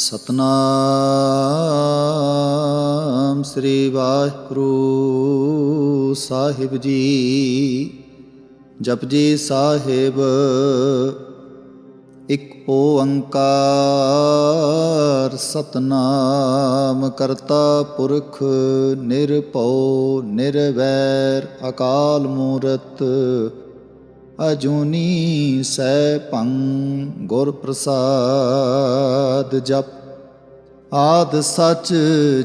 ਸਤਨਾਮ ਸ੍ਰੀ ਵਾਹਿਗੁਰੂ ਸਾਹਿਬ ਜੀ। ਜਪਜੀ ਸਾਹਿਬ, ਇਕ ਓੰਕਾਰ ਸਤਨਾਮ ਕਰਤਾ ਪੁਰਖ ਨਿਰਭਉ ਨਿਰਵੈਰ ਅਕਾਲ ਮੂਰਤ। ਅਜੂਨੀ ਸੈ ਭੰ ਗੁਰ ਪ੍ਰਸਾਦ ਜਪ। ਆਦ ਸੱਚ,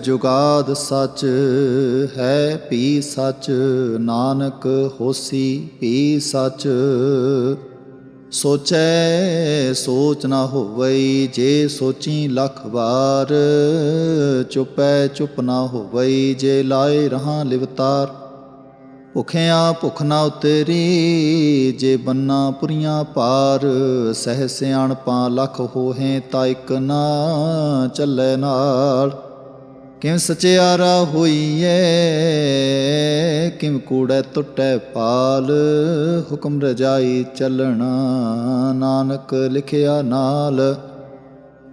ਜੁਗਾਦ ਸੱਚ, ਹੈ ਪੀ ਸੱਚ, ਨਾਨਕ ਹੋਸੀ ਪੀ ਸੱਚ। ਸੋਚੈ, ਸੋਚ ਨਾ ਹੋਵਈ, ਜੇ ਸੋਚੀ ਲੱਖ ਵਾਰ। ਚੁਪੈ ਚੁਪ ਨਾ ਹੋਵਈ, ਜੇ ਲਾਏ ਰਹਾ ਲਿਵਤਾਰ। ਭੁਖਿਆ ਭੁਖ ਨਾ ਉਤਰੀ, ਜੇ ਬੰਨਾ ਪੁਰੀਆਂ ਪਾਰ, ਸਹਿ ਸਿਆਣਪਾਂ ਲੱਖ ਹੋਹੇ ਤਾ ਇਕ ਨਾ ਚੱਲੇ ਨਾਲ। ਕਿਵੇਂ ਸਚਿਆਰਾ ਹੋਈਏ ਕਿਵੇਂ ਕੂੜੈ ਟੁੱਟੈ ਪਾਲ, ਹੁਕਮ ਰਜਾਈ ਚੱਲਣਾ ਨਾਨਕ ਲਿਖਿਆ ਨਾਲ।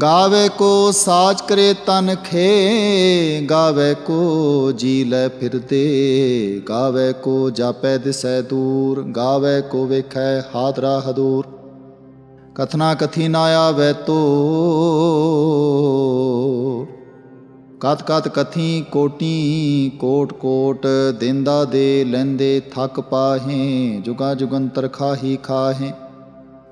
ਗਾਵੇ ਕੋ ਸਾਜ ਕਰੇ ਤਨ ਖੇ, ਗਾਵੇ ਕੋ ਜੀ ਲੈ ਫਿਰਦੇ, ਗਾਵੇ ਕੋ ਜਾਪੈ ਦਿਸੈ ਦੂਰ, ਗਾਵੇ ਕੋ ਵੇਖੈ ਹਾਦਰਾ ਹਦੂਰ ਕਥਨਾ ਕਥੀ ਨਾ ਆਵੇ ਤੋ ਕਤ ਕਤ ਕਥੀ ਕੋਟੀ, ਕੋਟ ਕੋਟ ਦਿੰਦਾ ਦੇ ਲੈਂਦੇ ਥੱਕ ਪਾਹੇ, ਜੁਗਾ ਜੁਗੰਤਰ ਖਾਹੀ ਖਾਹੇ।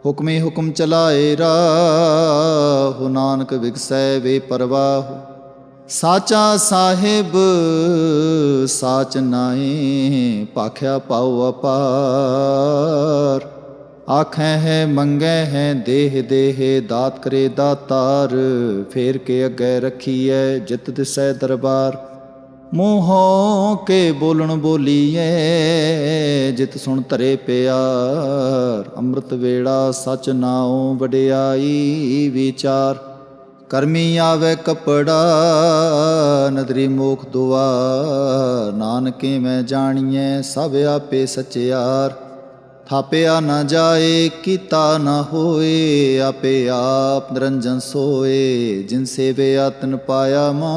ਹੁਕਮੇ ਹੁਕਮ ਚਲਾਏ ਰਾਹੁ, ਨਾਨਕ ਵਿਗਸੈ ਵੇ ਪਰਵਾਹ। ਸਾਚਾ ਸਾਹਿਬ, ਸਾਚ ਨਾਏ ਭਾਖਿਆ ਪਾਉ ਅਪਾਰ। ਆਖੈ ਹੈ, ਮੰਗੈ ਹੈ, ਦੇਹ ਦੇਹ, ਦਾਤ ਕਰੇ ਦਾਤਾਰ। ਫੇਰ ਕੇ ਅੱਗੇ ਰੱਖੀਐ, ਜਿਤ ਦਿਸੈ ਦਰਬਾਰ। ਮੂੰਹੋਂ ਕੇ ਬੋਲਣ ਬੋਲੀਏ, ਜਿਤ ਸੁਣ ਧਰੇ ਪਿਆਰ। ਅੰਮ੍ਰਿਤ ਵੇੜਾ ਸਚ ਨਾਉ ਵਡਿਆਈ ਵਿਚਾਰ। ਕਰਮੀ ਆਵੇ ਕਪੜਾ, ਨਦਰੀ ਮੋਖ ਦੁਆ ਨਾਨਕੇ ਮੈਂ ਜਾਣੀਐ, ਸਭ ਆਪੇ ਸਚਿਆਰ। ਥਾਪਿਆ ਨਾ ਜਾਏ, ਕੀਤਾ ਨਾ ਹੋਏ, ਆਪੇ ਆਪ ਨਿਰੰਜਨ ਸੋਏ, ਜਿਨ ਸੇਵਿਆ ਤਨ ਪਾਇਆ ਮਾ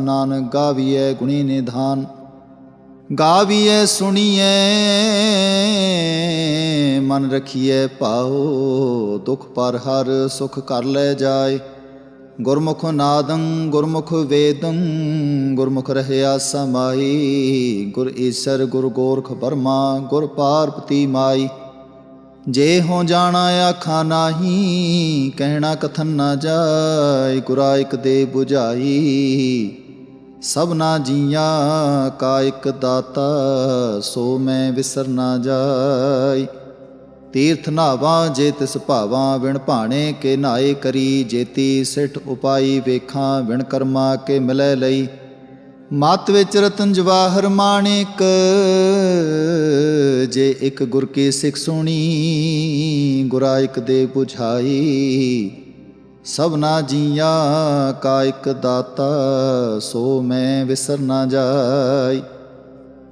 ਨਾਨਕ ਗਾਵੀਐ ਗੁਣੀ ਨਿਧਾਨ। ਗਾਵੀਐ ਸੁਣੀਐ, ਮਨ ਰਖੀਐ ਪਾਓ ਦੁਖ ਪਰ ਹਰ ਸੁਖ ਕਰ ਲੈ ਜਾਏ। ਗੁਰਮੁਖ ਨਾਦੰ, ਗੁਰਮੁਖ ਵੇਦੰ, ਗੁਰਮੁਖ ਰਹਿਆ ਸਮਾਈ। ਗੁਰ ਈਸਰ, ਗੁਰ ਗੋਰਖ ਬਰਮਾ ਗੁਰ ਪਾਰਪਤੀ ਮਾਈ। ਜੇ ਹੋ ਜਾਣਾ ਆਖਾਂ ਨਾਹੀ, ਕਹਿਣਾ ਕਥਨ ਨਾ ਜਾਏ, ਗੁਰਾ ਇਕ ਦੇ 부ਝਾਈ ਸਭਨਾ ਜੀਆਂ, ਕਾ ਇਕ ਦਾਤਾ, ਸੋ ਮੈਂ ਵਿਸਰ ਨਾ ਜਾਈ ਤੀਰਥ ਨਾਵਾਂ ਜੇ ਤਿਸ ਭਾਵਾਂ ਵਿਣ ਭਾਣੇ ਕੇ ਨਾਏ ਕਰੀ, ਜੇਤੀ ਸਿੱਠ ਉਪਾਈ ਵੇਖਾਂ ਵਿਣ ਕਰਮਾ ਕੇ ਮਿਲੈ ਲਈ। ਮਤ ਵਿੱਚ ਰਤਨ ਜਵਾਹਰ ਮਾਣਿਕ, ਜੇ ਇੱਕ ਗੁਰ ਕੀ ਸਿੱਖ ਸੁਣੀ ਗੁਰਾਇਕ ਦੇ 부ਝਾਈ ਸਭਨਾ ਜੀਆਂ ਕਾ ਇੱਕ ਦਾਤਾ, ਸੋ ਮੈਂ ਵਿਸਰ ਨਾ ਜਾਈ।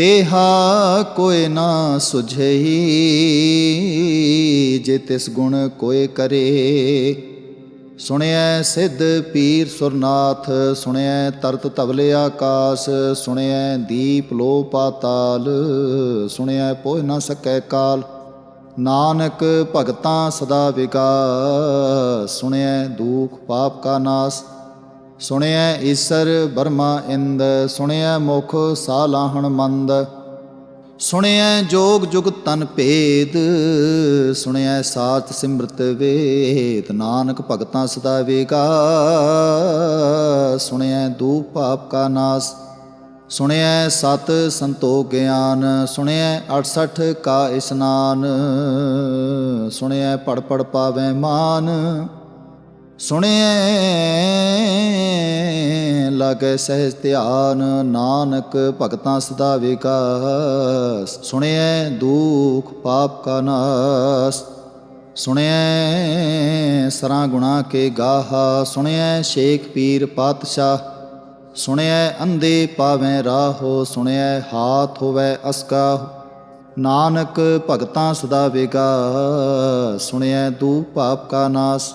ਤੇਹਾ ਕੋਇ ਨਾ ਸੁਝਈ ਜੇ ਤਿਸ ਗੁਣ ਕੋਇ ਕਰੇ। ਸੁਣਿਐ ਸਿੱਧ ਪੀਰ ਸੁਰਨਾਥ, ਸੁਣਿਐ ਤਰਤ ਤਵਲੇ ਆਕਾਸ, ਸੁਣਿਐ ਦੀਪ ਲੋ ਪਾਤਾਲ, ਸੁਣਿਐ ਪੋਇ ਨਾ ਸਕੈ ਕਾਲ। ਨਾਨਕ ਭਗਤਾਂ ਸਦਾ ਵਿਗਾ ਸੁਣਿਐ ਦੁਖ ਪਾਪ ਕਾ ਨਾਸ। ਸੁਣਿਐ ਈਸਰ ਬਰਮਾ ਇੰਦ, ਸੁਣਿਐ ਮੁਖ ਸਾਲਾਹਣ ਮੰਦ। ਸੁਣਿਐ ਜੋਗ ਜੁਗ ਤਨ ਭੇਦ, ਸੁਣਿਐ ਸਾਚ ਸਿਮਰਤ ਵੇਦ। ਨਾਨਕ ਭਗਤਾਂ ਸਦਾ ਵੇਗਾ ਸੁਣਿਐ ਦੂਪ ਪਾਪ ਕਾ ਨਾਸ। ਸੁਣਿਐ ਸਤ ਸੰਤੋਖ ਗਿਆਨ, ਸੁਣਿਐ 68 ਕਾ ਇਸਨਾਨ। ਸੁਣਿਐ ਪੜ ਪੜ ਪਾਵੈ ਮਾਨ। ਸੁਣਿਐ, ਲਾਗੈ ਸਹਿਜ ਧਿਆਨ ਨਾਨਕ ਭਗਤਾਂ ਸਦਾ ਵਿਕਾਸ। ਸੁਣਿਐ, ਦੁਖ ਪਾਪ ਕਾ ਨਾਸ। ਸੁਣਿਐ, ਸਰਾਂ ਗੁਣਾ ਕੇ ਗਾਹਾ। ਸੁਣਿਐ, ਸ਼ੇਖ ਪੀਰ ਪਾਤਸ਼ਾਹ। ਸੁਣਿਐ, ਅੰਧੇ ਪਾਵੈ ਰਾਹੋ। ਸੁਣਿਐ, ਹਾਥ ਹੋਵੈ ਅਸਕਾ। ਨਾਨਕ ਭਗਤਾਂ ਸਦਾ ਵੇਗਾ ਸੁਣਿਐ, ਦੂ ਪਾਪ ਕਾ ਨਾਸ।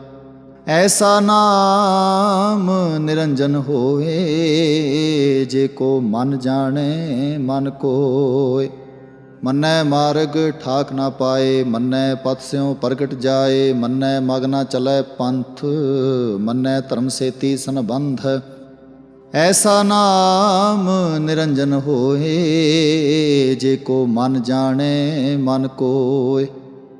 ਐਸਾ ਨਾਮ ਨਿਰੰਜਨ ਹੋਏ ਜੇ ਕੋ ਮਨ ਜਾਣੇ ਮਨ ਕੋਏ। ਮੰਨੈ ਮਾਰਗ ਠਾਕ ਨਾ ਪਾਏ, ਮੰਨੈ ਪਤ ਸਿਉ ਪ੍ਰਗਟ ਜਾਏ, ਮੰਨੈ ਮਗ ਨਾ ਚਲੈ ਪੰਥ, ਮੰਨੈ ਧਰਮ ਸੇਤੀ ਸੰਬੰਧ। ਐਸਾ ਨਾਮ ਨਿਰੰਜਨ ਹੋਏ, ਜੇ ਕੋ ਮਨ ਜਾਣੇ ਮਨ ਕੋਏ।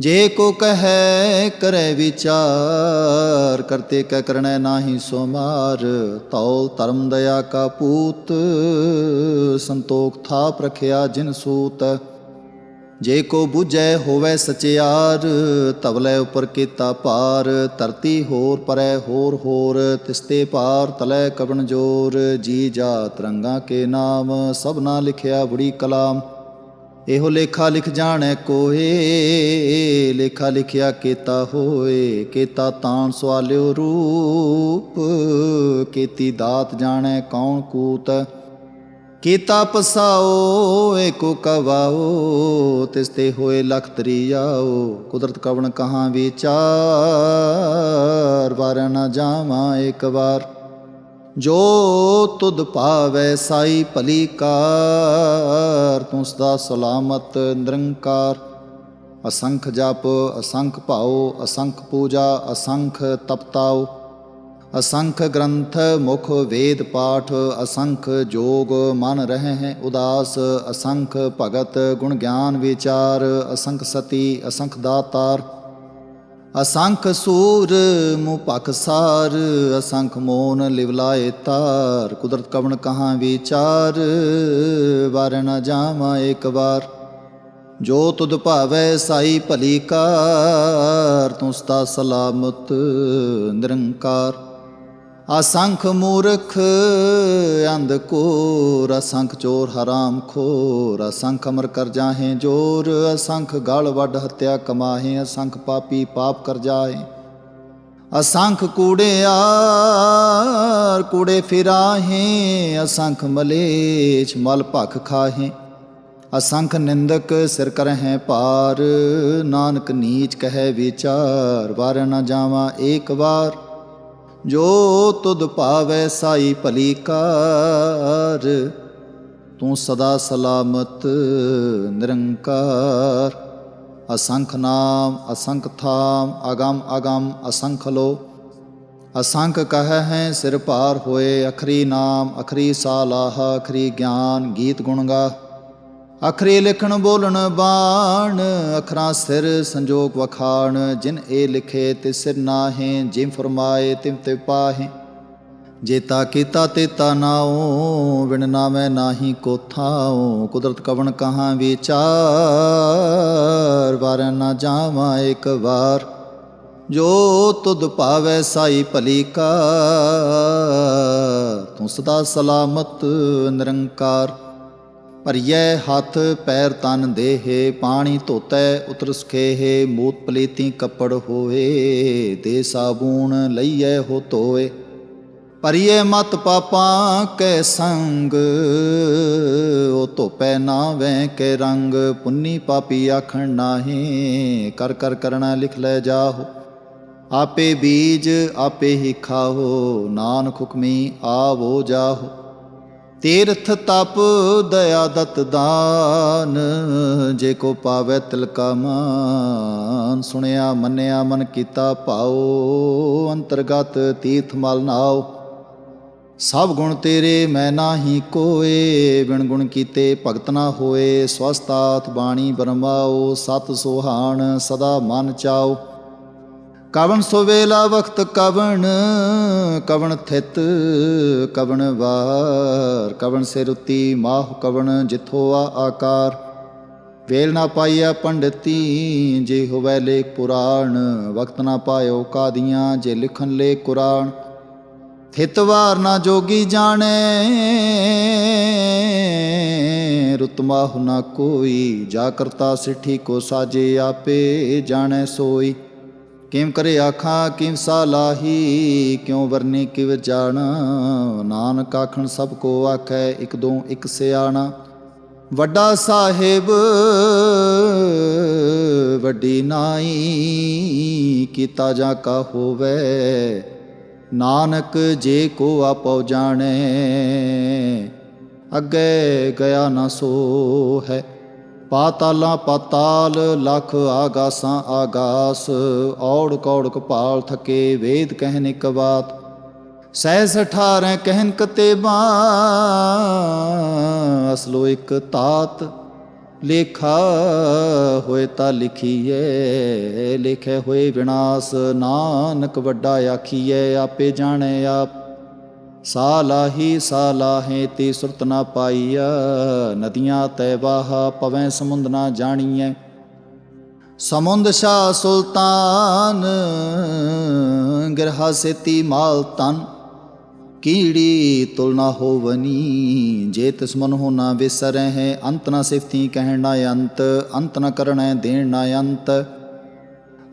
ਜੇ ਕੋ ਕਹੈ, ਕਰੈ ਵਿਚਾਰ, ਕਰਤੇ ਕੈ ਕਰਣੈ ਨਾਹੀ ਸੋਮਾਰ ਤਉ ਧਰਮ ਦਇਆ ਕਾ ਪੂਤ, ਸੰਤੋਖ ਥਾਪ ਰਖਿਆ ਜਿਨ ਸੂਤ। ਜੇ ਕੋ 부ਜੈ ਹੋਵੇ ਸਚਿਆਰ ਤਵਲੇ ਉਪਰ ਕੀਤਾ ਭਾਰ। ਧਰਤੀ ਹੋਰ ਪਰੈ ਹੋਰ ਹੋਰ, ਤਿਸਤੇ ਪਾਰ ਤਲੇ ਕਵਣ ਜੋਰ। ਜੀ ਜਾ ਤਰੰਗਾ ਕੇ ਨਾਮ, ਸਭਨਾ ਲਿਖਿਆ ਬੜੀ ਕਲਾਮ। ਇਹੋ ਲੇਖਾ ਲਿਖ ਜਾਣੈ ਕੋਏ ਲੇਖਾ ਲਿਖਿਆ ਕੀਤਾ ਹੋਏ, ਕੀਤਾ ਤਾਣ ਸਵਾਲਿਓ ਰੂਪ, ਕੀਤੀ ਦਾਤ ਜਾਣੈ ਕੌਣ ਕੂਤ। ਕੀਤਾ ਪਸਾਓ, ਏਕੋ ਕਵਾਓ, ਤਿਸ ਤੇ ਹੋਏ ਲਖ ਤਰੀਆਓ ਕੁਦਰਤ ਕਵਣ ਕਹਾਂ ਵਿਚਾਰ ਵਾਰ ਨਾ ਜਾਵਾਂ ਇੱਕ ਵਾਰ। ਜੋ ਤੁਧ ਭਾਵੈ ਸਾਈ ਭਲੀ ਕਾਰ, ਤੂੰ ਸਦਾ ਸਲਾਮਤ ਨਿਰੰਕਾਰ। ਅਸੰਖ ਜਪ, ਅਸੰਖ ਭਾਉ, ਅਸੰਖ ਪੂਜਾ, ਅਸੰਖ ਤਪਤਾਉ। ਅਸੰਖ ਗ੍ਰੰਥ, ਮੁਖ ਵੇਦ ਪਾਠ, ਅਸੰਖ ਜੋਗ ਮਨ ਰਹੇ ਹੈ ਉਦਾਸ। ਅਸੰਖ ਭਗਤ ਗੁਣ ਗਿਆਨ ਵਿਚਾਰ, ਅਸੰਖ ਸਤੀ, ਅਸੰਖ ਦਾਤਾਰ। ਅਸੰਖ ਸੂਰ ਮੁ ਸਾਰ, ਅਸੰਖ ਮੋਨ ਲਿਵਲਾਏ ਤਾਰ। ਕੁਦਰਤ ਕਵਣ ਕਹਾਂ ਵਿਚਾਰ, ਵਾਰ ਨ ਜਾਵਾਂ ਇੱਕ ਵਾਰ। ਜੋ ਤੁਧ ਭਾਵੈ ਸਾਈ ਭਲੀ ਕਾਰ ਤੂੰ ਸਦਾ ਸਲਾਮਤ ਨਿਰੰਕਾਰ। ਅਸੰਖ ਮੂਰਖ, ਅੰਧ ਕੋਰ ਅਸੰਖ ਚੋਰ ਹਰਾਮ ਖੋਰ ਅਸੰਖ ਅਮਰ ਕਰ ਜਾਹੇ ਜੋਰ ਅਸੰਖ ਗਲ ਵੱਡ ਹੱਤਿਆ ਕਮਾਹੇ ਅਸੰਖ ਪਾਪੀ ਪਾਪ ਕਰ ਜਾਏ ਅਸੰਖ ਕੂੜਿਆਰ ਕੂੜੇ ਫਿਰਾਹੇ ਅਸੰਖ ਮਲੇਛ ਮਲ ਭਖ ਖਾਹੇ। ਅਸੰਖ ਨਿੰਦਕ ਸਿਰ ਕਰਹਿ ਪਾਰ ਨਾਨਕ ਨੀਚ ਕਹੈ ਵਿਚਾਰ ਵਾਰ ਨਾ ਜਾਵਾਂ ਏਕ ਵਾਰ। ਜੋ ਤੁਧ ਭਾਵੈ ਸਾਈ ਭਲੀ ਕਾਰ, ਤੂੰ ਸਦਾ ਸਲਾਮਤ ਨਿਰੰਕਾਰ। ਅਸੰਖ ਨਾਮ, ਅਸੰਖ ਥਾਮ ਅਗੰਮ ਅਗੰਮ ਅਸੰਖ ਲੋ। ਅਸੰਖ ਕਹੈ ਹੈ ਸਿਰ ਭਾਰ ਹੋਏ, ਅਖਰੀ ਨਾਮ, ਅਖਰੀ ਸਾਲਾਹ, ਅਖਰੀ ਗਿਆਨ, ਗੀਤ ਗੁਣ ਗਾ। ਅਖਰੀ ਲਿਖਣ ਬੋਲਣ ਬਾਣ, ਅਖਰਾਂ ਸਿਰ ਸੰਜੋਗ ਵਖਾਣ, ਜਿਨ ਇਹ ਲਿਖੇ ਤੇ ਸਿਰ ਨਾਹੇ ਜਿਮ ਫਰਮਾਏ ਤਿਮ ਤੇ ਪਾਹੇ। ਜੇਤਾ ਕੀਤਾ ਤੇ ਤਾ ਨਾਉ, ਵਿਣ ਨਾਮੈ ਨਾਹੀ ਕੋ ਥਾਉ ਕੁਦਰਤ ਕਵਣ ਕਹਾਂ ਵਿਚਾਰ, ਵਾਰ ਨਾ ਜਾਵਾਂ ਇੱਕ ਵਾਰ। ਜੋ ਤੁਧ ਭਾਵੈ ਸਾਈ ਭਲੀ ਕਾ ਤੂੰ ਸਦਾ ਸਲਾਮਤ ਨਿਰੰਕਾਰ। ਭਰੀਐ ਹੱਥ, ਪੈਰ ਤਨ ਦੇਹੇ, ਪਾਣੀ ਧੋਤੈ ਉਤਰ ਸੁਖੇਹੇ ਮੂਤ ਪਲੀਤੀ ਕੱਪੜ ਹੋਏ ਦੇ ਸਾਬੂਨ ਲਈਐ ਹੋ ਧੋਏ। ਭਰੀਏ ਮਤ ਪਾਪਾਂ ਕੈ ਸੰਗ, ਉਹ ਧੋਪੈ ਨਾ ਵੈ ਕੈ ਰੰਗ, ਪੁੰਨੀ ਪਾਪੀ ਆਖਣ ਨਾਹੀ, ਕਰ ਕਰ ਕਰਣਾ ਲਿਖ ਲੈ ਜਾਹੋ। ਆਪੇ ਬੀਜ, ਆਪੇ ਹੀ ਖਾਹੋ, ਨਾਨਕ ਹੁਕਮੀ ਆਵੋ ਜਾਹੋ। ਤੀਰਥ ਤਪ ਦਇਆ ਦਤ ਦਾਨ, ਜੇ ਕੋ ਪਾਵੈ ਤਿਲਕਾ ਮਾਨ। ਸੁਣਿਆ, ਮੰਨਿਆ, ਮਨ ਕੀਤਾ ਭਾਉ, ਅੰਤਰਗਤ ਤੀਰਥ ਮਲ ਨਾਉ। ਸਭ ਗੁਣ ਤੇਰੇ ਮੈਂ ਨਾਹੀ ਕੋਏ, ਬਿਨ ਗੁਣ ਕੀਤੇ ਭਗਤ ਨਾ ਹੋਏ। ਸਵਸਤਾਤ ਬਾਣੀ ਬਰਮਾਓ ਸਤ ਸੁਹਾਣ ਸਦਾ ਮਨ ਚਾਓ ਕਵਣ ਸੋ ਵੇਲਾ ਵਖਤ ਕਵਣ ਕਵਣ ਥਿਤ ਕਵਣ ਵਾਰ, ਕਵਣ ਸੇ ਰੁਤੀ ਮਾਹ ਕਵਣ ਜਿਥੋ ਆ ਆਕਾਰ। ਵੇਲ ਨਾ ਪਾਈਆ ਪੰਡਤੀ, ਜੇ ਹੋਵੇ ਲੇਖ ਪੁਰਾਣ ਵਕਤ ਨਾ ਪਾਇਓ ਕਾਦੀਆਂ, ਜੇ ਲਿਖਣ ਲੇ ਕੁਰਾਨ। ਥਿਤ ਵਾਰ ਨਾ ਜੋਗੀ ਜਾਣੇ ਰੁਤਮਾ ਹੁਨਾ ਕੋਈ ਜਾ ਕਰਤਾ ਸਿੱਠੀ ਕੋ ਸਾਜੇ ਆਪੇ ਜਾਣੈ ਸੋਈ। ਕਿਮ ਕਰੇ ਆਖਾਂ, ਕਿਮ ਸਾਲਾਹੀ ਕਿਉ ਵਰਨੀ ਕਿਵ ਜਾਣਾ? ਨਾਨਕ ਆਖਣ, ਸਭ ਕੋ ਆਖੈ, ਇਕ ਦੋ ਇਕ ਸਿਆਣਾ। ਵੱਡਾ ਸਾਹਿਬ, ਵੱਡੀ ਨਾਈ, ਕੀਤਾ ਜਾ ਕਾ ਹੋਵੇ? ਨਾਨਕ ਜੇ ਕੋ ਆਪਉ ਜਾਣੈ, ਅੱਗੇ ਗਿਆ ਨਾ ਸੋ ਹੈ ਪਾਤਾਲਾਂ ਪਾਤਾਲ ਲਖ ਆਗਾਸਾਂ ਆਗਾਸ, ਔੜ ਕੌੜ ਕਪਾਲ ਥਕੇ ਵੇਦ ਕਹਿਨ ਇਕ ਬਾਤ ਸਹਿਸ ਅਠਾਰੈ ਕਹਿਨ ਕਤੇਬਾ ਅਸਲੋ ਇਕ ਤਾਤ ਲੇਖਾ ਹੋਏ ਤਾਂ ਲਿਖੀਐ, ਲਿਖੇ ਹੋਏ ਵਿਨਾਸ਼, ਨਾਨਕ ਵੱਡਾ ਆਖੀਏ ਆਪੇ ਜਾਣੇ ਆਪ। ਸਾਲਾਹੀ ਸਾਲਾਹੇ ਤੇ ਸੁਰਤ ਨਾ ਪਾਈਆ ਨਦੀਆਂ ਤੈ ਵਾਹ ਪਵੈ, ਸਮੁੰਦ ਨਾ ਜਾਣੀਐ। ਸਮੁੰਦ ਸ਼ਾ ਸੁਲਤਾਨ, ਗਰਹਾ ਸੇਤੀ ਮਾਲ ਤਨ ਕੀੜੀ ਤੁਲ ਨਾ ਹੋਵਨੀ, ਜੇ ਤਿਸ ਮਨ ਹੋ ਨਾ ਵਿਸਰੈ ਅੰਤ ਨਾ ਸਿਫਤੀ ਕਹਿਣ ਨਾ ਅੰਤ ਅੰਤ ਨਾ ਕਰਣੈ ਦੇਣ ਨਾ ਅੰਤ।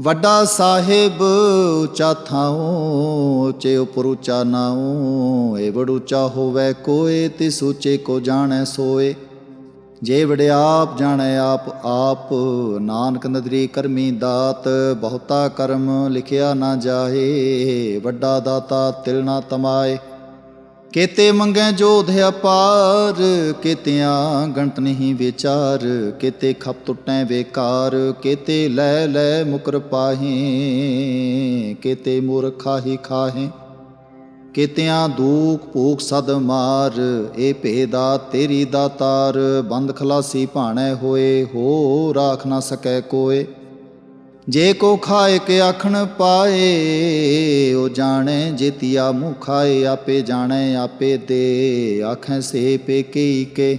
ਵੱਡਾ ਸਾਹਿਬ ਉੱਚਾ ਥਾਉ ਚੇ ਉਪਰ ਉੱਚਾ ਨਾਉ, ਏ ਬੜ ਹੋਵੇ ਕੋਏ ਤੇ ਸੋਚੇ ਕੋ ਜਾਣੈ ਸੋਏ। ਜੇ ਵਡਿਆਪ ਜਾਣੈ ਆਪ ਆਪ ਨਾਨਕ ਨਦਰੀ ਕਰਮੀ ਦਾਤ, ਬਹੁਤਾ ਕਰਮ ਲਿਖਿਆ ਨਾ ਜਾਏ ਵੱਡਾ ਦਾਤਾ ਤਿਲ ਨਾ ਤਮਾਏ। ਕੇਤੇ ਮੰਗੈ ਜੋਧ ਅਪਾਰ, ਕੇਤਿਆਂ ਗਣਤ ਨਹੀਂ ਵਿਚਾਰ, ਕੇਤੇ ਖਪ ਟੁੱਟੈ ਵੇਕਾਰ, ਕੇਤੇ ਲੈ ਲੈ ਮੁਕਰ ਪਾਹੇ, ਕੇਤੇ ਮੂਰਖਾ ਹੀ ਖਾਹੇ। ਕੇਤਿਆਂ ਦੂਖ ਭੂਖ ਸਦ ਮਾਰ, ਇਹ ਭੇਦਾ ਤੇਰੀ ਦਾਤਾਰ, ਬੰਦ ਖਲਾਸੀ ਭਾਣੈ ਹੋਏ ਹੋ ਰਾਖ ਨਾ ਸਕੈ ਕੋਏ। ਜੇ ਕੋ ਖਾਏ ਕੇ ਆਖਣ ਪਾਏ, ਉਹ ਜਾਣੇ ਜੇਤੀਆ ਮੂੰਹ ਖਾਏ ਆਪੇ ਜਾਣੇ, ਆਪੇ ਦੇ। ਆਖੇ ਸੇ ਪੇ ਕੀ ਕੇ।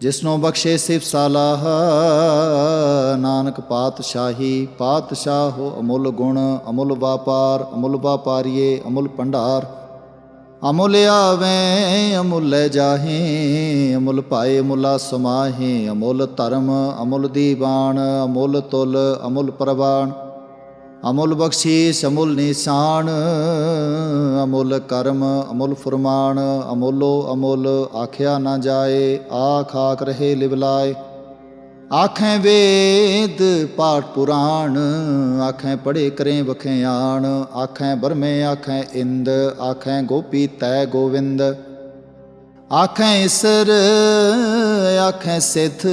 ਜਿਸਨੋ ਬਖਸ਼ੇ ਸਿਫ ਸਾਲਾਹ, ਨਾਨਕ ਪਾਤਸ਼ਾਹੀ, ਪਾਤਸ਼ਾਹੋ ਅਮੁੱਲ ਗੁਣ, ਅਮੁੱਲ ਵਾਪਾਰ, ਅਮੁੱਲ ਵਾਪਾਰੀਏ, ਅਮੁੱਲ ਭੰਡਾਰ। ਅਮੁੱਲ ਆਵੇ, ਅਮੁੱਲ ਜਾਹੇ, ਅਮੁੱਲ ਪਾਏ ਮੁਲਾ ਸਮਾਹੇ, ਅਮੁੱਲ ਧਰਮ, ਅਮੁਲ ਦੀਵਾਨ, ਅਮੁੱਲ ਤੁਲ, ਅਮੁਲ ਪ੍ਰਵਾਨ। ਅਮੁਲ ਬਖਸ਼ੀਸ਼, ਅਮੁਲ ਨਿਸ਼ਾਨ, ਅਮੁੱਲ ਕਰਮ, ਅਮੁਲ ਫਰਮਾਨ, ਅਮੁੱਲੋ ਅਮੁੱਲ ਆਖਿਆ ਨਾ ਜਾਏ, ਆਖ ਆਖ ਰਹੇ ਲਿਵਲਾਏ। ਆਖੈ ਵੇਦ ਪਾਠ ਪੁਰਾਣ, ਆਖੈ ਪੜੇ ਕਰੇ ਵਖਿਆਣ ਆਖੈ ਬਰਮੇ ਆਖੈ ਇੰਦ, ਆਖੈ ਗੋਪੀ ਤੈ ਗੋਵਿੰਦ। ਆਖੈ ਇਸਰ, ਆਖੈ ਸਿੱਧ,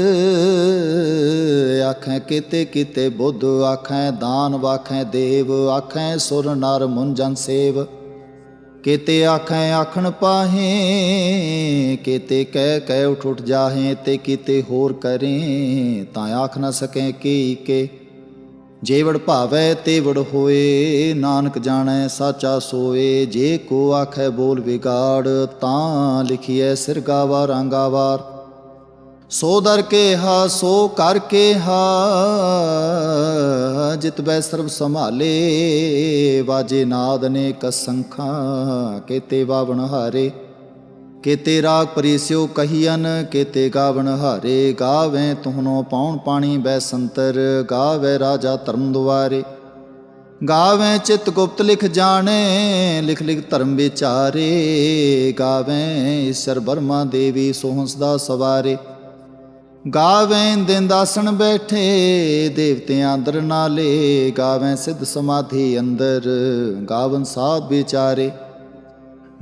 ਆਖੈ ਕੀਤੇ ਕੀਤੇ ਬੁੱਧ, ਆਖੈ ਦਾਨ ਵਾਖੈ ਦੇਵ, ਆਖੈ ਸੁਰ ਨਰ ਮੁੰਜਨ ਸੇਵ। ਕੀਤੇ ਆਖੈ ਆਖਣ ਪਾਹੇ, ਕੀਤੇ ਕਹਿ ਕਹਿ ਉਠ ਉਠ ਜਾਹੇ ਤੇ ਕੀਤੇ ਹੋਰ ਕਰੇ, ਤਾਂ ਆਖ ਨਾ ਸਕੈ ਕੀ ਕੇ। ਜੇਵੜ ਭਾਵੈ ਤੇਵੜ ਹੋਏ, ਨਾਨਕ ਜਾਣੈ ਸਾਚਾ ਸੋਏ, ਜੇ ਕੋ ਆਖੈ ਬੋਲ ਵਿਗਾੜ, ਤਾਂ ਲਿਖੀਐ ਸਿਰ ਗਾਵਾ ਰੰਗਾਵਾਰ ਸੋ ਦਰ ਕੇ ਹਾ, ਸੋ ਕਰ ਕੇ ਹਾ, ਜਿਤ ਬੈ ਸਰਬ ਸੰਭਾਲੇ, ਵਾਜੇ ਨਾਦ ਨੇ ਸੰਖਾਂ, ਕੇਤੇ ਬਾਵਣ ਹਾਰੇ। ਕੇਤੇ ਰਾਗ ਪਰਿਸਿਓ ਕਹੀਨ ਕੇਤੇ ਗਾਵਣ ਹਾਰੇ। ਗਾਵੇਂ ਤੁਹਨੋ ਪਾਉਣ ਪਾਣੀ ਬੈ ਸੰਤਰ, ਗਾਵੇ ਰਾਜਾ ਧਰਮ ਦੁਆਰੇ। ਗਾਵੇਂ ਚਿਤ ਗੁਪਤ ਲਿਖ ਜਾਣੇ, ਲਿਖ ਲਿਖ ਧਰਮ ਵਿਚਾਰੇ। ਗਾਵੇਂ ਈਸ਼ਰ ਬਰਮਾ ਦੇਵੀ ਸੋਹੰਸ ਦਾ ਸਵਾਰੇ। ਗਾਵੇਂ ਦਿਨ ਦਾਸਣ ਬੈਠੇ, ਦੇਵਤਿਆਂ ਅੰਦਰ ਨਾਲੇ। ਗਾਵੇਂ ਸਿੱਧ ਸਮਾਧੀ ਅੰਦਰ, ਗਾਵਨ ਸਾਧ ਵਿਚਾਰੇ।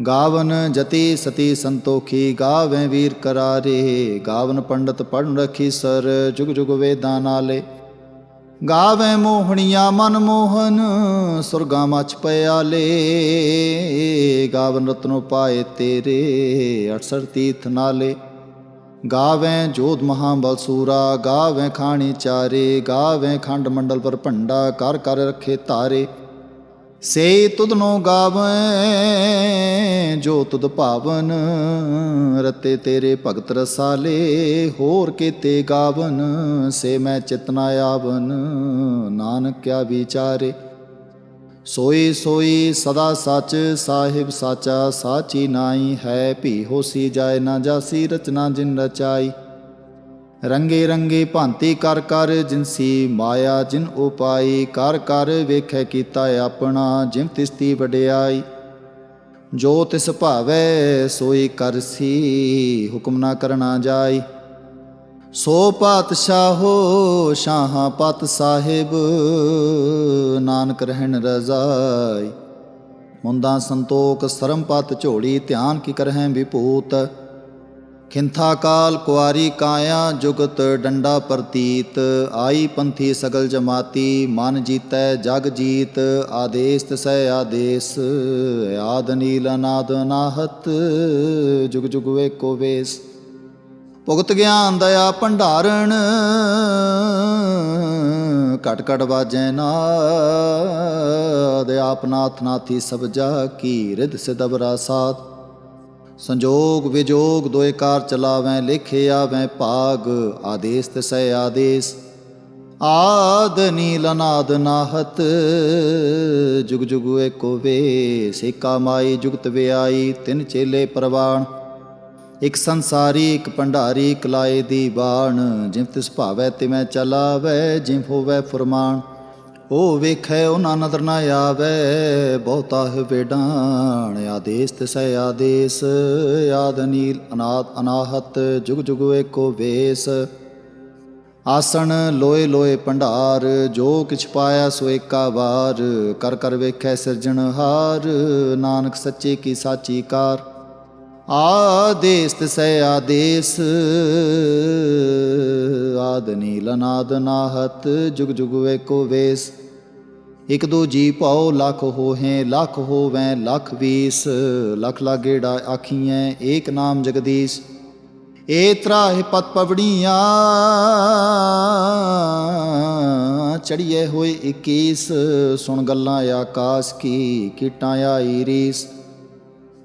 ਗਾਵਨ ਜਤੀ ਸਤੀ ਸੰਤੋਖੀ, ਗਾਵੇਂ ਵੀਰ ਕਰਾਰੇ। ਗਾਵਨ ਪੰਡਤ ਪੜਨ ਰਖੀ ਸਰ, ਜੁਗ ਜੁਗ ਵੇਦਾਂ ਨਾਲੇ। ਗਾਵੇਂ ਮੋਹਣੀਆਂ ਮਨ ਮੋਹਨ, ਸੁਰਗਾ ਮਚ ਪਿਆਲੇ। ਗਾਵਨ ਰਤਨੋ ਪਾਏ ਤੇਰੇ 68 ਤੀਰਥ ਨਾਲੇ। ਗਾਵੇਂ ਜੋਧ ਮਹਾਬਲ ਬਲਸੂਰਾ ਗਾਵੇਂ ਖਾਣੀ ਚਾਰੇ, ਗਾਵੇਂ ਖੰਡ ਮੰਡਲ ਪਰ ਭੰਡਾ, ਕਰ ਕਰ ਰੱਖੇ ਤਾਰੇ ਸੇ ਤੁਧਨੋ ਗਾਵੇਂ, ਜੋ ਤੁਧ ਭਾਵਨ, ਰਤੇ ਤੇਰੇ ਭਗਤ ਰਸਾਲੇ, ਹੋਰ ਕੀਤੇ ਗਾਵਨ, ਸੇ ਮੈਂ ਚਿਤਨਾ ਆਵਨ, ਨਾਨਕ ਕਿਆ ਵਿਚਾਰੇ। ਸੋਈ ਸੋਈ ਸਦਾ ਸੱਚ, ਸਾਹਿਬ ਸਾਚਾ, ਸਾਚੀ ਨਾਈ ਹੈ, ਭੀ ਹੋਸੀ ਜਾਏ ਨਾ ਜਾਸੀ, ਰਚਨਾ ਜਿਨ ਰਚਾਈ। ਰੰਗੇ ਰੰਗੇ ਭਾਂਤੀ ਕਰ ਕਰ ਜਿਨਸੀ ਮਾਇਆ ਜਿਨ ਉਪਾਈ, ਕਰ ਕਰ ਵੇਖੈ ਕੀਤਾ ਆਪਣਾ ਜਿਮ ਤਿਸਤੀ ਵਡਿਆਈ। ਜੋ ਤਿਸ ਭਾਵੈ ਸੋਈ ਕਰਸੀ ਹੁਕਮ ਨਾ ਕਰਨਾ ਜਾਈ। ਸੋ ਪਾਤਸ਼ਾਹੋ ਸ਼ਾਹਾਂ ਪਤ ਸਾਹਿਬ, ਨਾਨਕ ਰਹਿਣ ਰਜ਼ਾਈ। ਮੁੰਦਾ ਸੰਤੋਖ ਸਰਮ ਪਤ ਝੋਲੀ, ਧਿਆਨ ਕੀ ਕਰਹਿ ਵਿਭੂਤ ਖਿੰਥਾ ਕਾਲ ਕੁਆਰੀ ਕਾਇਆ, ਜੁਗਤ ਡੰਡਾ ਪ੍ਰਤੀਤ। ਆਈ ਪੰਥੀ ਸਗਲ ਜਮਾਤੀ, ਮਨ ਜੀਤੈ ਜਗ ਜੀਤ। ਆਦੇਸ ਤਸੈ ਆਦੇਸ, ਆਦ ਨੀਲ ਅਨਾਦ ਨਾਹਤ। ਜੁਗ ਜੁਗ ਵੇਕੋ ਵੇਸ। ਭੁਗਤ ਗਿਆਨ ਦਇਆ ਭੰਡਾਰਣ, ਘਟ ਘਟ ਵਾਜੈ ਨਾਦ ਆਪਨਾਥ ਨਾਥੀ ਸਭ ਜਾ ਕੀ ਰਿਦ ਸਿਦਬਰਾ ਸਾਥ ਸੰਜੋਗ ਵਿਜੋਗ ਦੋਇ ਕਾਰ ਚਲਾਵੈ, ਲਿਖੇ ਆਵੈ ਭਾਗ, ਆਦੇਸ ਸਹਿ ਆਦੇਸ। ਆਦ ਨੀਲ ਅਨਾਦ ਨਾਹਤ, ਜੁਗ ਜੁਗ ਏਕੋ ਵੇ ਸੇਕਾ ਮਾਈ ਜੁਗਤ ਵਿਆਈ, ਤਿੰਨ ਚੇਲੇ ਪ੍ਰਵਾਣ। ਇਕ ਸੰਸਾਰੀ, ਇਕ ਭੰਡਾਰੀ ਕਲਾਏ ਦੀ ਬਾਣ। ਜਿਵ ਤਿਸ ਭਾਵੈ ਤਿਵੈ ਚਲਾਵੈ ਜਿਵ ਹੋਵੈ ਫਰਮਾਨ। ਉਹ ਵੇਖੈ ਉਹਨਾਂ ਨਦਰ ਨਾ ਆਵੈ, ਬਹੁਤਾ ਹੈ ਆਦੇਸ ਤਿਸੈ ਆਦੇਸ, ਆਦ ਨੀਲ ਅਨਾਦ ਅਨਾਹਤ, ਜੁਗ ਜੁਗ ਏਕੋ ਵੇਸ। ਆਸਣ ਲੋਏ ਲੋਏ ਭੰਡਾਰ, ਜੋ ਕਿਛ ਪਾਇਆ ਸੋ ਏਕਾ ਵਾਰ। ਕਰ ਕਰ ਵੇਖੈ ਸਿਰਜਣਹਾਰ, ਨਾਨਕ ਸੱਚੇ ਕੀ ਸਾਚੀ ਕਾਰ। ਆਦੇਸ ਤਸੈ ਆਦੇਸ। ਆਦ ਨੀਲ ਅਨਾਦ ਨਾਹਤ, ਜੁਗ ਜੁਗ ਵੇਕੋ ਵੇਸ। ਇਕ ਦੋ ਜੀ ਪਾਓ ਲੱਖ ਹੋਹੇ, ਲੱਖ ਹੋਵੈ ਲੱਖ ਵੀਸ। ਲੱਖ ਲਾਗੇੜਾ ਆਖੀਐ, ਏਕ ਨਾਮ ਜਗਦੀਸ਼। ਏ ਤਰਾਹ ਪਤ ਪਵੜੀਆਂ ਚੜੀਏ ਹੋਏ 21 ਸੁਣ ਗੱਲਾਂ ਆਕਾਸ਼ ਕੀ, ਕੀਟਾਂ ਆਈ ਰੀਸ।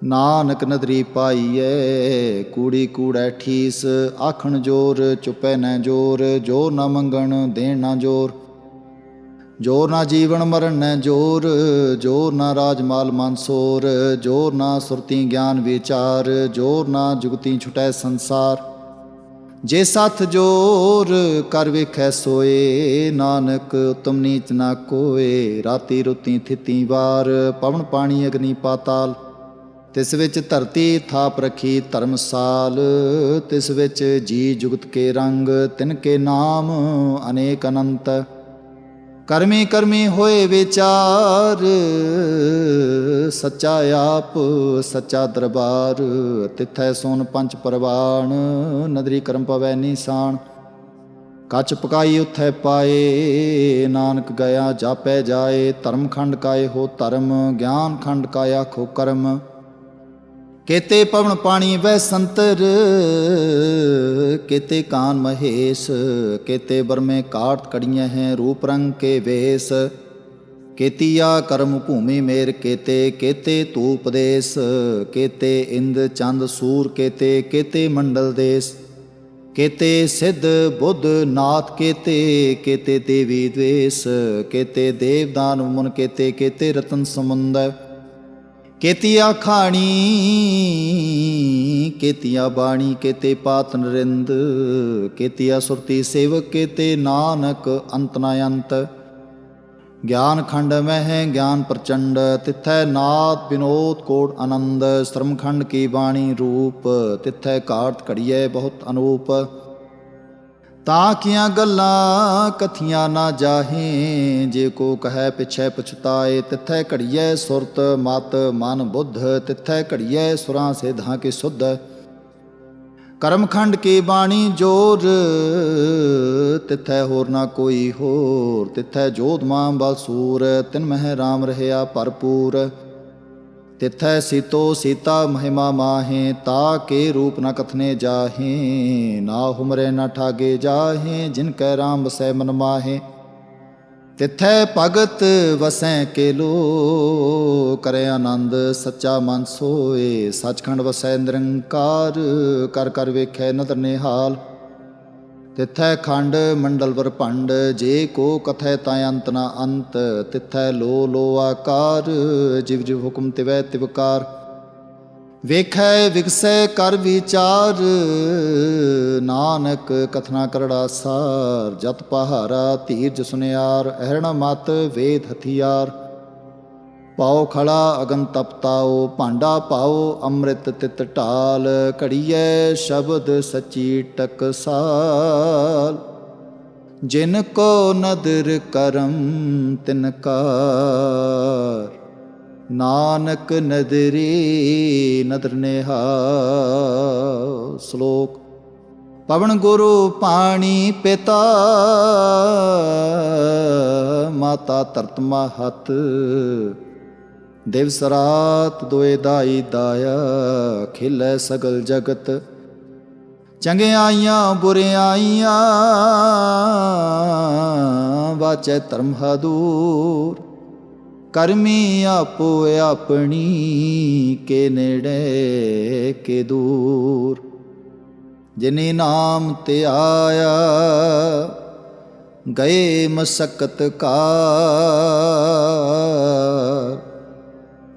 ਨਾਨਕ ਨਦਰੀ ਪਾਈਐ, ਕੂੜੀ ਕੂੜੈ ਠੀਸ, ਆਖਣ ਜੋਰ ਚੁਪੈ ਨ ਜੋਰ ਜੋਰ ਨਾ ਮੰਗਣ ਦੇਣ ਨਾ ਜੋਰ। ਜੋਰ ਨਾ ਜੀਵਨ ਮਰਨ ਨ ਜੋਰ ਜੋਰ ਨਾ ਰਾਜ ਮਾਲ ਮਨਸੋਰ ਜੋਰ ਨਾ ਸੁਰਤੀ ਗਿਆਨ ਵਿਚਾਰ ਜੋਰ ਨਾ ਜੁਗਤੀ ਛੁਟੈ ਸੰਸਾਰ। ਜੇ ਸੱਥ ਜੋਰ ਕਰ ਵੇਖੈ ਸੋਏ, ਨਾਨਕ ਉਤਮ ਨੀਚ ਨਾ ਕੋਏ, ਰਾਤੀ ਰੁਤੀ ਥਿਤੀ ਵਾਰ, ਪਵਨ ਪਾਣੀ ਅਗਨੀ ਪਾਤਾਲ। ਤਿਸ ਵਿੱਚ ਧਰਤੀ ਥਾਪ ਰਖੀ ਧਰਮਸਾਲ, ਤਿਸ ਵਿੱਚ ਜੀ ਜੁਗਤ ਕੇ ਰੰਗ, ਤਿਨ ਕੇ ਨਾਮ ਅਨੇਕ ਅਨੰਤ। ਕਰਮੀ ਕਰਮੀ ਹੋਏ ਵਿਚਾਰ, ਸੱਚਾ ਆਪ, ਸੱਚਾ ਦਰਬਾਰ। ਤਿਥੈ ਸੋਨ ਪੰਜ ਪਰਵਾਣ, ਨਦਰੀ ਕਰਮ ਪਵੈ ਨੀਸਾਨ ਕੱਚ ਪਕਾਈ ਉਥੈ ਪਾਏ, ਨਾਨਕ ਗਿਆ ਜਾਪੈ ਜਾਏ। ਧਰਮ ਖੰਡ ਕਾਏ ਹੋ ਧਰਮ, ਗਿਆਨ ਖੰਡ ਕਾਇਆ ਖੋ ਕਰਮ। ਕੇਤੇ ਪਵਨ ਪਾਣੀ ਵੈ ਸੰਤਰ, ਕੇਤੇ ਕਾਨ ਮਹੇਸ਼, ਕੇਤੇ ਬਰਮੇ ਕਾਟ ਕੜੀਆਂ ਹੈ ਰੂਪ ਰੰਗ ਕੇ ਵੇਸ। ਕੇਤੀਆ ਕਰਮ ਭੂਮੀ ਮੇਰ ਕੇਤੇ ਕੇਤੇ ਤੂਪ ਦੇਸ, ਕੇਤੇ ਇੰਦ ਚੰਦ ਸੂਰ ਕੇਤੇ ਕੇਤੇ ਮੰਡਲ ਦੇਸ। ਕੇਤੇ ਸਿੱਧ ਬੁੱਧ ਨਾਥ ਕੇਤੇ ਕੇਤੇ ਦੇਵੀ ਦਵੇਸ ਕੇਤੇ ਦੇਵ ਦਾਨ ਮੁਨ ਕੇਤੇ ਕੇਤੇ ਰਤਨ ਸਮੁੰਦਰ। ਕੇਤੀਆ ਖਾਣੀ, ਕੇਤੀਆ ਬਾਣੀ, ਕੇਤੇ ਪਾਤ ਨਰਿੰਦ, ਕੇਤੀਆ ਸੁਰਤੀ ਸੇਵਕ, ਕੇਤੇ ਨਾਨਕ ਅੰਤ ਨਾ ਅੰਤ। ਗਿਆਨ ਖੰਡ ਮਹਿ, ਗਿਆਨ ਪ੍ਰਚੰਡ, ਤਿਥੈ ਨਾਦ ਬਿਨੋਦ ਕੋਟ ਆਨੰਦ ਸ਼ਰਮ ਖੰਡ ਕੀ ਬਾਣੀ ਰੂਪ, ਤਿਥੈ ਕਾਰਤ ਘੜੀਏ ਬਹੁਤ ਅਨੂਪ। ਤਾਂ ਕੀਆਂ ਗੱਲਾਂ ਕਥੀਆਂ ਨਾ ਜਾਹੇ? ਜੇ ਕੋ ਕਹੈ ਪਿਛੈ ਪਛਤਾਏ, ਤਿਥੈ ਘੜੀਐ ਸੁਰਤ, ਮਤ ਮਨ ਬੁੱਧ, ਤਿਥੈ ਘੜੀਐ ਸੁਰਾਂ ਸੇਧਾਂ ਕੇ ਸੁਧ। ਕਰਮਖੰਡ ਕੀ ਬਾਣੀ ਜੋਰ, ਤਿਥੈ ਹੋਰ ਨਾ ਕੋਈ ਹੋਰ, ਤਿਥੈ ਜੋਤ ਮਾਂ ਬਲਸੂਰ ਤਿਨ ਮਹਿ ਰਾਮ ਰਹਿਆ ਭਰਪੂਰ। ਤਿਥੈ ਸੀਤੋ ਸੀਤਾ ਮਹਿਮਾ ਮਾਹੇ, ਤਾ ਕੇ ਰੂਪ ਨ ਕਥਨੇ ਜਾਹੇ, ਨਾ ਹੁਮਰੇ ਨ ਠਾਗੇ ਜਾਹੇ, ਜਿਨ ਕੈ ਰਾਮ ਵਸੈ ਮਨ ਮਾਹੇ। ਤਿਥੈ ਭਗਤ ਵਸੈ ਕੇ ਲੋ ਕਰੇ ਆਨੰਦ ਸੱਚਾ ਮਨ ਸੋਏ, ਸਚਖੰਡ ਵਸੈ ਨਿਰੰਕਾਰ, ਕਰ ਕਰ ਵੇਖੈ ਨਦਰ ਨਿਹਾਲ। ਤਿਥੈ ਖੰਡ ਮੰਡਲ ਵਰ ਭੰਡ, ਜੇ ਕੋ ਕਥੈ ਤਾਂ ਅੰਤ ਨਾ ਅੰਤ, ਤਿਥੈ ਲੋ ਲੋ ਆਕਾਰ, ਜਿਵ ਜਿਵ ਹੁਕਮ ਤਿਵੈ ਤਿਵਕਾਰ ਵੇਖੈ ਵਿਗਸੈ ਕਰ ਵਿਚਾਰ, ਨਾਨਕ ਕਥਨਾ ਕਰੜਾ ਸਾਰ ਜਤ ਪਹਾਰਾ ਧੀਰਜ ਸੁਨਿਆਰ, ਅਹਰਣ ਮਤ ਵੇਦ ਹਥਿਆਰ। ਪਾਓ ਖੜਾ ਅਗਨ ਤਪਤਾਓ ਭਾਂਡਾ ਪਾਓ, ਅੰਮ੍ਰਿਤ ਤਿਤ ਢਾਲ, ਘੜੀਐ ਸ਼ਬਦ ਸਚੀ ਟਕਸਾਲ। ਜਿਨ ਕੋ ਨਦਰ ਕਰਮ, ਤਿਨ ਕਾਰ। ਨਾਨਕ ਨਦਰੀ, ਨਦਰ ਨਿਹਾਲ। ਸ਼ਲੋਕ, ਪਵਨ ਗੁਰੂ ਪਾਣੀ ਪਿਤਾ, ਮਾਤਾ ਧਰਤ ਮਹਤ ਦਿਵਸ ਰਾਤ ਦੋਏ ਦਾਈ ਦਾਇਆ ਖਿਲੈ ਸਗਲ ਜਗਤ। ਚੰਗਿਆਈਆਂ ਬੁਰਿਆਈਆਂ ਵਾਚੈ ਧਰਮ ਹਦੂਰ। ਕਰਮੀ ਆਪੋ ਆਪਣੀ, ਕੇ ਨੇੜੇ, ਕੇ ਦੂਰ। ਜਿਨੇ ਨਾਮ ਤੇ ਆਇਆ, ਗਏ ਮਸਕਤ ਕਾ